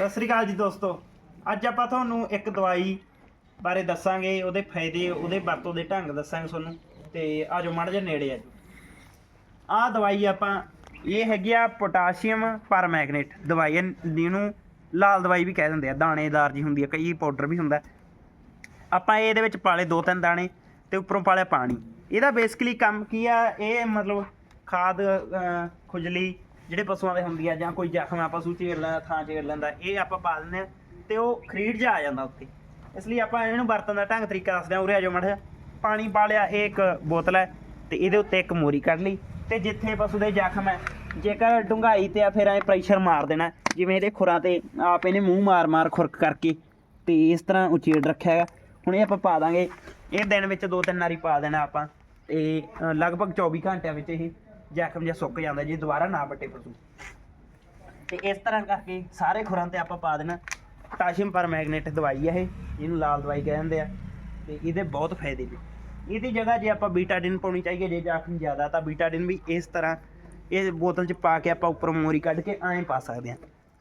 ਸਤਿ ਸ੍ਰੀ ਅਕਾਲ ਜੀ ਦੋਸਤੋ। ਅੱਜ ਆਪਾਂ ਤੁਹਾਨੂੰ ਇੱਕ ਦਵਾਈ ਬਾਰੇ ਦੱਸਾਂਗੇ ਉਹਦੇ ਫਾਇਦੇ ਉਹਦੇ ਵਰਤੋਂ ਦੇ ਢੰਗ ਦੱਸਾਂਗੇ ਤੁਹਾਨੂੰ ਤੇ ਆਜੋ ਮਾੜਾ ਜਿਹਾ ਨੇੜੇ ਆਜੋ। ਆਹ ਦਵਾਈ ਆਪਾਂ ਇਹ ਹੈਗੀ ਆ ਪੋਟਾਸ਼ੀਅਮ ਪਰਮੈਗਨੇਟ। ਦਵਾਈ ਹੈ, ਜਿਹਨੂੰ ਲਾਲ ਦਵਾਈ ਵੀ ਕਹਿ ਦਿੰਦੇ ਆ ਦਾਣੇਦਾਰ ਜੀ ਹੁੰਦੀ ਆ ਕਈ ਪਾਊਡਰ ਵੀ ਹੁੰਦਾ। ਆਪਾਂ ਇਹਦੇ ਵਿੱਚ ਪਾਲੇ ਦੋ ਤਿੰਨ ਦਾਣੇ ਤੇ ਉੱਪਰੋਂ ਪਾਲਿਆ ਪਾਣੀ। ਇਹਦਾ ਬੇਸਿਕਲੀ ਕੰਮ ਕੀ ਆ ਇਹ ਮਤਲਬ ਖਾਦ ਖੁਜਲੀ ਜਿਹੜੇ ਪਸ਼ੂਆਂ ਦੇ ਹੁੰਦੀ ਆ ਜਾਂ ਕੋਈ ਜ਼ਖਮ ਆ, ਪਸ਼ੂ ਚੇੜ ਲੈਂਦਾ, ਥਾਂ ਚੇੜ ਲੈਂਦਾ, ਇਹ ਆਪਾਂ ਪਾ ਦਿੰਦੇ ਆ ਤੇ ਉਹ ਖਰੀਡ ਜਾ ਆ ਜਾਂਦਾ ਉੱਤੇ ਇਸ ਲਈ ਆਪਾਂ ਇਹਨੂੰ ਵਰਤਣ ਦਾ ਢੰਗ ਤਰੀਕਾ ਦੱਸਦੇ ਆ ਉਰੇ ਆ ਜਾਓ ਮੜ ਪਾਣੀ ਪਾ ਲਿਆ ਇਹ ਇੱਕ ਬੋਤਲ ਹੈ ਤੇ ਇਹਦੇ ਉੱਤੇ ਇੱਕ ਮੋਰੀ ਕੱਢ ਲਈ ਤੇ ਜਿੱਥੇ ਪਸ਼ੂ ਦੇ ਜ਼ਖਮ ਹੈ, ਜੇਕਰ ਡੁੰਗਾਈ ਤੇ ਆ, ਫਿਰ ਐ ਪ੍ਰੈਸ਼ਰ ਮਾਰ ਦੇਣਾ। ਜਿਵੇਂ ਇਹਦੇ ਖੁਰਾਂ ਤੇ ਆਪ ਇਹਨੇ ਮੂੰਹ ਮਾਰ-ਮਾਰ ਖੁਰਕ ਕਰਕੇ ਤੇ ਇਸ ਤਰ੍ਹਾਂ ਉਚੇੜ ਰੱਖਿਆ ਹੈਗਾ। ਹੁਣ ਇਹ ਆਪਾਂ ਪਾ ਦਾਂਗੇ। ਇਹ ਦਿਨ ਵਿੱਚ ਦੋ ਤਿੰਨ ਵਾਰੀ ਪਾ ਦੇਣਾ ਆਪਾਂ। ਤੇ ਲਗਭਗ 24 ਘੰਟਿਆਂ ਵਿੱਚ ਇਹ ਜ਼ਖਮ ਜਿਹਾ ਸੁੱਕ ਜਾਂਦਾ ਜੇ, ਦੁਬਾਰਾ ਨਾ ਵੱਟੇ ਪਸ਼ੂ ਤੇ। ਇਸ ਤਰ੍ਹਾਂ ਕਰਕੇ ਸਾਰੇ ਖੁਰਾਂ ਤੇ ਆਪਾਂ ਪਾ ਦੇਣਾ ਪੋਟਾਸ਼ੀਅਮ ਪਰ ਮੈਗਨੇਟ ਦਵਾਈ ਹੈ ਇਹ, ਇਹਨੂੰ ਲਾਲ ਦਵਾਈ ਕਹਿ ਦਿੰਦੇ ਆ। ਤੇ ਇਹਦੇ ਬਹੁਤ ਫਾਇਦੇ ਨੇ। ਇਹਦੀ ਜਗ੍ਹਾ ਜੇ ਆਪਾਂ ਬੀਟਾਡਿਨ ਪਾਉਣੀ ਚਾਹੀਏ ਜੇ ਜ਼ਖਮ ਜ਼ਿਆਦਾ ਤਾਂ ਬੀਟਾਡਿਨ ਵੀ ਇਸ ਤਰ੍ਹਾਂ ਇਹ ਬੋਤਲ 'ਚ ਪਾ ਕੇ ਆਪਾਂ ਉੱਪਰ ਮੋਰੀ ਕੱਢ ਕੇ ਐਂ ਪਾ ਸਕਦੇ ਹਾਂ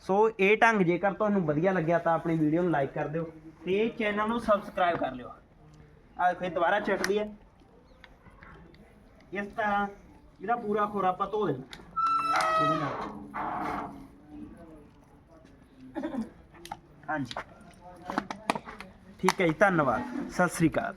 ਸੋ ਇਹ ਢੰਗ ਜੇਕਰ ਤੁਹਾਨੂੰ ਵਧੀਆ ਲੱਗਿਆ ਤਾਂ ਆਪਣੀ ਵੀਡੀਓ ਨੂੰ ਲਾਈਕ ਕਰ ਦਿਓ ਤੇ ਚੈਨਲ ਨੂੰ ਸਬਸਕ੍ਰਾਈਬ ਕਰ ਲਿਓ। ਆ ਫਿਰ ਦੁਬਾਰਾ ਚੱਕਦੀ ਹੈ ਇਸ ਤਰ੍ਹਾਂ ਇਹਦਾ ਪੂਰਾ ਖੋਰਾ ਆਪਾਂ ਧੋ ਦੇਣਾ। ਇਹਦੇ ਨਾਲ ਹਾਂਜੀ। ਠੀਕ ਹੈ ਜੀ, ਧੰਨਵਾਦ। ਸਤਿ ਸ੍ਰੀ ਅਕਾਲ।